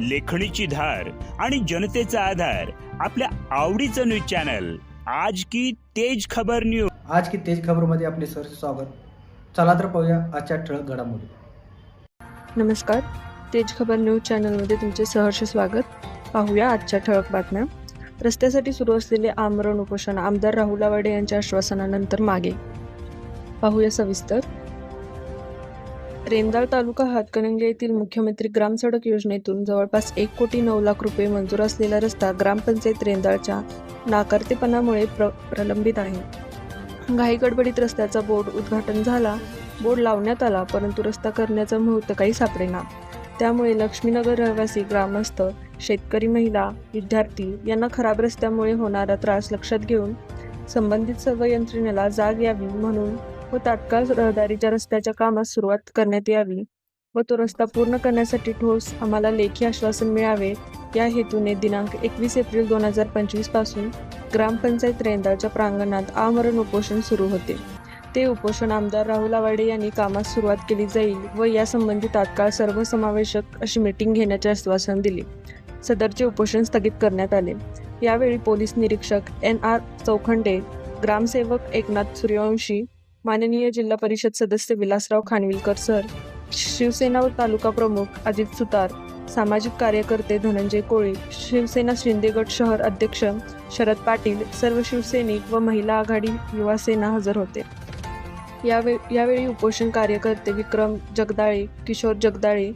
लेखणीची धार आणि जनतेचा आधार आपल्या आवडीचं न्यूज चॅनल. आज की तेज खबर न्यूज आज की तेज खबरमध्ये आपले सर स्वागत. चला तर पाहूया आजच्या ठळक घडामोडी. नमस्कार. तेज खबर न्यूज चॅनलमध्ये तुमचे सहर्ष स्वागत. पाहूया आजच्या ठळक बातम्या. रस्त्यासाठी सुरू असलेले आमरण उपोषण आमदार राहुल आवाडे यांच्या आश्वासनानंतर मागे. पाहूया सविस्तर. रेंदाळ तालुका हातकणंगले येथील मुख्यमंत्री ग्रामसडक योजनेतून जवळपास एक कोटी नऊ लाख रुपये मंजूर असलेला रस्ता ग्रामपंचायत रेंदाळच्या नाकारतेपणामुळे प्र प्रलंबित आहे. घाईगडबडीत रस्त्याचा बोर्ड उद्घाटन झाला. बोर्ड लावण्यात आला परंतु रस्ता करण्याचा मुहूर्त काही सापडेना. त्यामुळे लक्ष्मीनगर रहिवासी ग्रामस्थ शेतकरी महिला विद्यार्थी यांना खराब रस्त्यामुळे होणारा त्रास लक्षात घेऊन संबंधित सर्व यंत्रणेला जाग यावी म्हणून व तात्काळ रहदारीच्या रस्त्याच्या कामास सुरुवात करण्यात यावी व तो रस्ता पूर्ण करण्यासाठी ठोस आम्हाला लेखी आश्वासन मिळावे. या हेतूने दिनांक एकवीस एप्रिल दोन हजार पंचवीसपासून ग्रामपंचायत रेंदाळच्या प्रांगणात आमरण उपोषण सुरू होते. ते उपोषण आमदार राहुल आवाडे यांनी कामास सुरुवात केली जाईल व यासंबंधी तात्काळ सर्वसमावेशक अशी मीटिंग घेण्याचे आश्वासन दिले. सदरचे उपोषण स्थगित करण्यात आले. यावेळी पोलीस निरीक्षक एन आर चौखंडे ग्रामसेवक एकनाथ सूर्यवंशी माननीय जिल्हा परिषद सदस्य विलासराव खानविलकर सर शिवसेना व तालुका प्रमुख अजित सुतार सामाजिक कार्यकर्ते धनंजय कोळी शिवसेना शिंदेगड शहर अध्यक्ष शरद पाटील सर्व शिवसैनिक व महिला आघाडी युवा सेना हजर होते. यावे यावेळी उपोषण कार्यकर्ते विक्रम जगदाळे किशोर जगदाळे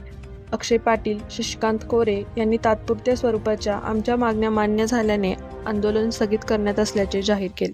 अक्षय पाटील शशिकांत कोरे यांनी तात्पुरत्या स्वरूपाच्या आमच्या मागण्या मान्य झाल्याने आंदोलन स्थगित करण्यात असल्याचे जाहीर केले.